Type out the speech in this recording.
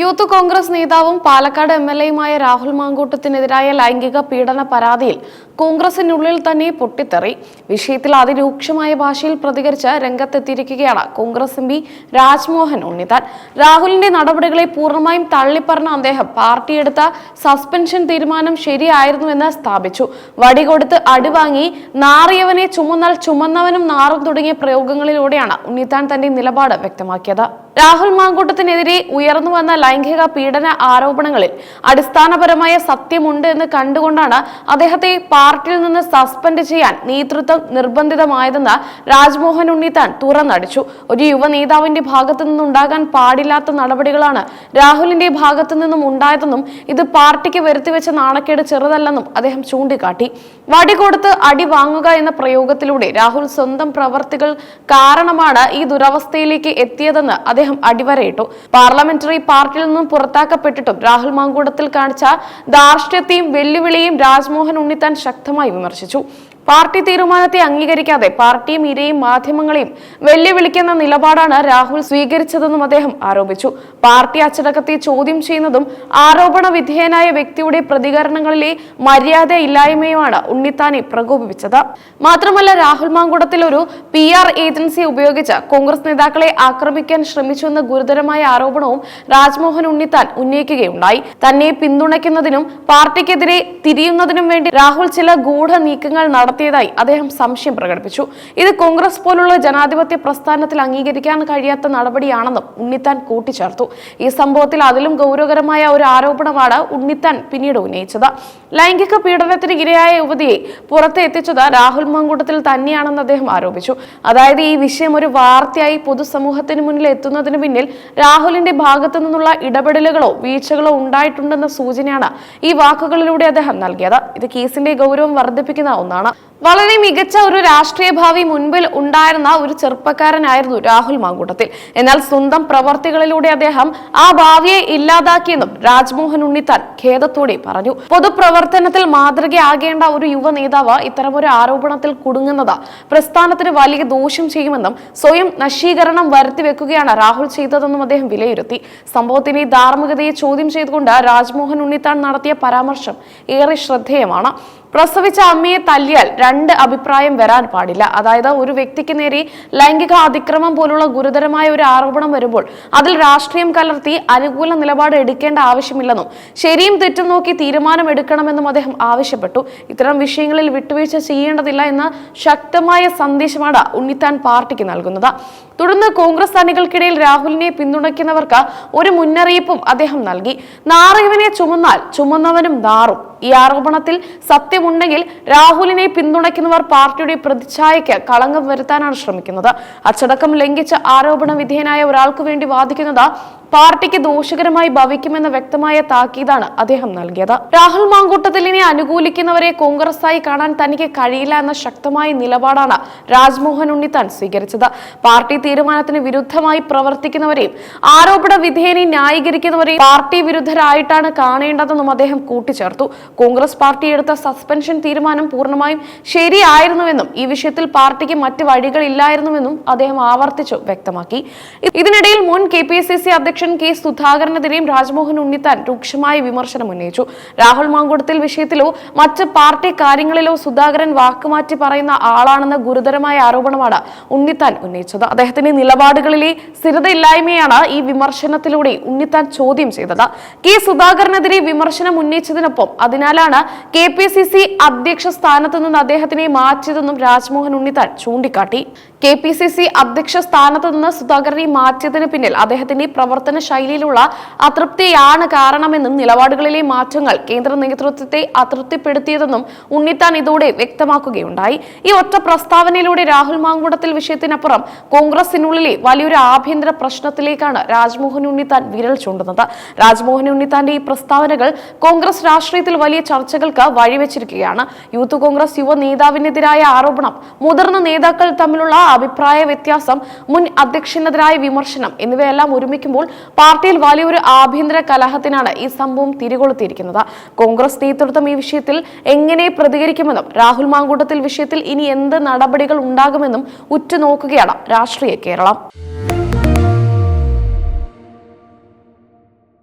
Youth Congress നേതാവും Palakkad M L എയുമായ രാഹുൽ മാങ്കൂട്ടത്തിനെതിരായ ലൈംഗിക പീഡന പരാതിയിൽ കോൺഗ്രസിനുള്ളിൽ തന്നെ പൊട്ടിത്തെറി. വിഷയത്തിൽ അതിരൂക്ഷമായ ഭാഷയിൽ പ്രതികരിച്ച് രംഗത്തെത്തിയിരിക്കുകയാണ് കോൺഗ്രസ് എം പി രാജ്മോഹൻ ഉണ്ണിത്താൻ. രാഹുലിന്റെ നടപടികളെ പൂർണമായും തള്ളിപ്പറഞ്ഞ അദ്ദേഹം പാർട്ടിയെടുത്ത സസ്പെൻഷൻ തീരുമാനം ശരിയായിരുന്നുവെന്ന് സ്ഥാപിച്ചു. വടികൊടുത്ത് അടിവാങ്ങി നാറിയവനെ ചുമന്നാൽ ചുമന്നവനും നാറും തുടങ്ങിയ പ്രയോഗങ്ങളിലൂടെയാണ് ഉണ്ണിത്താൻ തന്റെ നിലപാട് വ്യക്തമാക്കിയത്. രാഹുൽ മാങ്കൂട്ടത്തിനെതിരെ ഉയർന്നു വന്ന ലൈംഗിക പീഡന ആരോപണങ്ങളിൽ അടിസ്ഥാനപരമായ സത്യമുണ്ട് എന്ന് കണ്ടുകൊണ്ടാണ് അദ്ദേഹത്തെ പാർട്ടിയിൽ നിന്ന് സസ്പെൻഡ് ചെയ്യാൻ നേതൃത്വം നിർബന്ധിതമായതെന്ന് രാജ്മോഹൻ ഉണ്ണിത്താൻ തുറന്നടിച്ചു. ഒരു യുവ നേതാവിന്റെ ഭാഗത്തു നിന്നുണ്ടാകാൻ പാടില്ലാത്ത നടപടികളാണ് രാഹുലിന്റെ ഭാഗത്തു നിന്നും ഉണ്ടായതെന്നും ഇത് പാർട്ടിക്ക് വരുത്തിവെച്ച നാണക്കേട് ചെറുതല്ലെന്നും അദ്ദേഹം ചൂണ്ടിക്കാട്ടി. വടി കൊടുത്ത് അടി വാങ്ങുക എന്ന പ്രയോഗത്തിലൂടെ രാഹുൽ സ്വന്തം പ്രവർത്തികൾ കാരണമാണ് ഈ ദുരവസ്ഥയിലേക്ക് എത്തിയതെന്ന് അദ്ദേഹം അടിവരയിട്ടു. പാർലമെന്ററി പാർട്ടിയിൽ നിന്നും പുറത്താക്കപ്പെട്ടിട്ടും രാഹുൽ മാങ്കൂടത്തിൽ കാണിച്ച ധാർഷ്ട്യത്തെയും വെല്ലുവിളിയും രാജ്മോഹൻ ഉണ്ണിത്താൻ ശക്തമായി വിമർശിച്ചു. പാർട്ടി തീരുമാനത്തെ അംഗീകരിക്കാതെ പാർട്ടിയും ഇരയും മാധ്യമങ്ങളെയും വെല്ലുവിളിക്കുന്ന നിലപാടാണ് രാഹുൽ സ്വീകരിച്ചതെന്നും അദ്ദേഹം ആരോപിച്ചു. പാർട്ടി അച്ചടക്കത്തെ ചോദ്യം ചെയ്യുന്നതും ആരോപണ വിധേയനായ വ്യക്തിയുടെ പ്രതികരണങ്ങളിലെ മര്യാദ ഇല്ലായ്മയുമാണ് ഉണ്ണിത്താനെ പ്രകോപിപ്പിച്ചത്. മാത്രമല്ല രാഹുൽ മാങ്കുടത്തിൽ ഒരു പി ആർ ഏജൻസി ഉപയോഗിച്ച് കോൺഗ്രസ് നേതാക്കളെ ആക്രമിക്കാൻ ശ്രമിച്ചുവെന്ന ഗുരുതരമായ ആരോപണവും രാജ്മോഹൻ ഉണ്ണിത്താൻ ഉന്നയിക്കുകയുണ്ടായി. തന്നെ പിന്തുണയ്ക്കുന്നതിനും പാർട്ടിക്കെതിരെ തിരിയുന്നതിനും വേണ്ടി രാഹുൽ ചില ഗൂഢ നീക്കങ്ങൾ നടത്തിയതായി അദ്ദേഹം സംശയം പ്രകടിപ്പിച്ചു. ഇത് കോൺഗ്രസ് പോലുള്ള ജനാധിപത്യ പ്രസ്ഥാനത്തിൽ അംഗീകരിക്കാൻ കഴിയാത്ത നടപടിയാണെന്നും ഉണ്ണിത്താൻ കൂട്ടിച്ചേർത്തു. ഈ സംഭവത്തിൽ അതിലും ഗൗരവകരമായ ഒരു ആരോപണമാണ് ഉണ്ണിത്താൻ പിന്നീട് ഉന്നയിച്ചത്. ലൈംഗിക പീഡനത്തിന് ഇരയായ യുവതിയെ പുറത്ത് എത്തിച്ചത് രാഹുൽ മങ്കൂട്ടത്തിൽ തന്നെയാണെന്ന് അദ്ദേഹം ആരോപിച്ചു. അതായത് ഈ വിഷയം ഒരു വാർത്തയായി പൊതുസമൂഹത്തിന് മുന്നിൽ എത്തുന്നതിന് പിന്നിൽ രാഹുലിന്റെ ഭാഗത്തു നിന്നുള്ള ഇടപെടലുകളോ വീഴ്ചകളോ ഉണ്ടായിട്ടുണ്ടെന്ന സൂചനയാണ് ഈ വാക്കുകളിലൂടെ അദ്ദേഹം നൽകിയത്. ഇത് കേസിന്റെ ഗൗരവം വർദ്ധിപ്പിക്കുന്ന ഒന്നാണ്. വളരെ മികച്ച ഒരു രാഷ്ട്രീയ ഭാവി മുൻപിൽ ഉണ്ടായിരുന്ന ഒരു ചെറുപ്പക്കാരനായിരുന്നു രാഹുൽ മാങ്കൂട്ടത്തിൽ. എന്നാൽ സ്വന്തം പ്രവർത്തികളിലൂടെ അദ്ദേഹം ആ ഭാവിയെ ഇല്ലാതാക്കിയെന്നും രാജ്മോഹൻ ഉണ്ണിത്താൻ ഖേദത്തോടെ പറഞ്ഞു. പൊതുപ്രവർത്തനത്തിൽ മാതൃകയാകേണ്ട ഒരു യുവ നേതാവ് ഇത്തരമൊരു ആരോപണത്തിൽ കുടുങ്ങുന്നത് പ്രസ്ഥാനത്തിന് വലിയ ദോഷം ചെയ്യുമെന്നും സ്വയം നശീകരണം വരുത്തിവെക്കുകയാണ് രാഹുൽ ചെയ്തതെന്നും അദ്ദേഹം വിലയിരുത്തി. സംഭവത്തിന്റെ ധാർമ്മികതയെ ചോദ്യം ചെയ്തുകൊണ്ട് രാജ്മോഹൻ ഉണ്ണിത്താൻ നടത്തിയ പരാമർശം ഏറെ ശ്രദ്ധേയമാണ്. പ്രസവിച്ച അമ്മയെ തല്ലിയാൽ രണ്ട് അഭിപ്രായം വരാൻ പാടില്ല. അതായത് ഒരു വ്യക്തിക്ക് നേരെ ലൈംഗിക അതിക്രമം പോലുള്ള ഗുരുതരമായ ഒരു ആരോപണം വരുമ്പോൾ അതിൽ രാഷ്ട്രീയം കലർത്തി അനുകൂല നിലപാട് എടുക്കേണ്ട ആവശ്യമില്ലെന്നും ശരിയും തെറ്റും നോക്കി തീരുമാനം എടുക്കണമെന്നും അദ്ദേഹം ആവശ്യപ്പെട്ടു. ഇത്തരം വിഷയങ്ങളിൽ വിട്ടുവീഴ്ച ചെയ്യേണ്ടതില്ല എന്ന ശക്തമായ സന്ദേശമാണ് ഉണ്ണിത്താൻ പാർട്ടിക്ക് നൽകുന്നത്. തുടർന്ന് കോൺഗ്രസ് അണികൾക്കിടയിൽ രാഹുലിനെ പിന്തുണയ്ക്കുന്നവർക്ക് ഒരു മുന്നറിയിപ്പും അദ്ദേഹം നൽകി. നാറിയവനെ ചുമന്നാൽ ചുമന്നവനും നാറും. ഈ ആരോപണത്തിൽ സത്യമുണ്ടെങ്കിൽ രാഹുലിനെ പിന്തുണയ്ക്കുന്നവർ പാർട്ടിയുടെ പ്രതിച്ഛായയ്ക്ക് കളങ്കം വരുത്താനാണ് ശ്രമിക്കുന്നത്. അച്ചടക്കം ലംഘിച്ച ആരോപണ വിധേയനായ ഒരാൾക്ക് വേണ്ടി വാദിക്കുന്നത് പാർട്ടിക്ക് ദോഷകരമായി ഭവിക്കുമെന്ന വ്യക്തമായ താക്കീതാണ് അദ്ദേഹം നൽകിയത്. രാഹുൽ മാങ്കൂട്ടത്തിലിനെ അനുകൂലിക്കുന്നവരെ കോൺഗ്രസായി കാണാൻ തനിക്ക് കഴിയില്ല എന്ന ശക്തമായ നിലപാടാണ് രാജ്മോഹൻ ഉണ്ണിത്താൻ സ്വീകരിച്ചത്. പാർട്ടി തീരുമാനത്തിന് വിരുദ്ധമായി പ്രവർത്തിക്കുന്നവരെയും ആരോപണ വിധേയനെ ന്യായീകരിക്കുന്നവരെയും പാർട്ടി വിരുദ്ധരായിട്ടാണ് കാണേണ്ടതെന്നും അദ്ദേഹം കൂട്ടിച്ചേർത്തു. കോൺഗ്രസ് പാർട്ടി എടുത്ത സസ്പെൻഷൻ തീരുമാനം പൂർണമായും ശരിയായിരുന്നുവെന്നും ഈ വിഷയത്തിൽ പാർട്ടിക്ക് മറ്റ് വഴികളില്ലായിരുന്നുവെന്നും അദ്ദേഹം ആവർത്തിച്ചു വ്യക്തമാക്കി. ഇതിനിടയിൽ മുൻ കെ പി സി സി അധ്യക്ഷൻ കെ സുധാകരനെതിരെയും രാജ്മോഹൻ ഉണ്ണിത്താൻ രൂക്ഷമായ വിമർശനം ഉന്നയിച്ചു. രാഹുൽ മാങ്കുടത്തിൽ വിഷയത്തിലോ മറ്റ് പാർട്ടി കാര്യങ്ങളിലോ സുധാകരൻ വാക്കുമാറ്റി പറയുന്ന ആളാണെന്ന ഗുരുതരമായ ആരോപണമാണ് ഉണ്ണിത്താൻ ഉന്നയിച്ചത്. അദ്ദേഹത്തിന്റെ നിലപാടുകളിലെ സ്ഥിരതയില്ലായ്മയാണ് ഈ വിമർശനത്തിലൂടെ ഉണ്ണിത്താൻ ചോദ്യം ചെയ്തത്. കെ സുധാകരനെതിരെ വിമർശനം ഉന്നയിച്ചതിനൊപ്പം അതിനാലാണ് കെ പി സി സി അധ്യക്ഷ സ്ഥാനത്ത് നിന്ന് അദ്ദേഹത്തിനെ മാറ്റിയതെന്നും രാജ്മോഹൻ ഉണ്ണിത്താൻ ചൂണ്ടിക്കാട്ടി. കെ പി സി സി അധ്യക്ഷ സ്ഥാനത്ത് നിന്ന് സുധാകരനെ മാറ്റിയതിന് പിന്നിൽ അദ്ദേഹത്തിന്റെ പ്രവർത്തന ശൈലിയിലുള്ള അതൃപ്തിയാണ് കാരണമെന്നും നിലപാടുകളിലെ മാറ്റങ്ങൾ കേന്ദ്ര നേതൃത്വത്തെ അതൃപ്തിപ്പെടുത്തിയതെന്നും ഉണ്ണിത്താൻ ഇതോടെ വ്യക്തമാക്കുകയുണ്ടായി. ഈ ഒറ്റ പ്രസ്താവനയിലൂടെ രാഹുൽ മാങ്കുടത്തിൽ വിഷയത്തിനപ്പുറം കോൺഗ്രസിനുള്ളിലെ വലിയൊരു ആഭ്യന്തര പ്രശ്നത്തിലേക്കാണ് രാജ്മോഹൻ ഉണ്ണിത്താൻ വിരൽ ചൂണ്ടുന്നത്. രാജ്മോഹൻ ഉണ്ണിത്താന്റെ ഈ പ്രസ്താവനകൾ കോൺഗ്രസ് രാഷ്ട്രീയത്തിൽ വലിയ ചർച്ചകൾക്ക് വഴിവെച്ചിരിക്കുകയാണ്. യൂത്ത് കോൺഗ്രസ് യുവ നേതാവിനെതിരായ ആരോപണം മുതിർന്ന നേതാക്കൾ തമ്മിലുള്ള അഭിപ്രായ വ്യത്യാസം മുൻ അധ്യക്ഷനെതിരായ വിമർശനം എന്നിവയെല്ലാം ഒരുമിക്കുമ്പോൾ പാർട്ടിയിൽ വലിയൊരു ആഭ്യന്തര കലഹത്തിനാണ് ഈ സംഭവം തിരികൊളുത്തിയിരിക്കുന്നത്. കോൺഗ്രസ് നേതൃത്വം ഈ വിഷയത്തിൽ എങ്ങനെ പ്രതികരിക്കുമെന്നും രാഹുൽ മാങ്കൂട്ടത്തിൽ വിഷയത്തിൽ ഇനി എന്ത് നടപടികൾ ഉണ്ടാകുമെന്നും ഉറ്റുനോക്കുകയാണ് രാഷ്ട്രീയ കേരളം.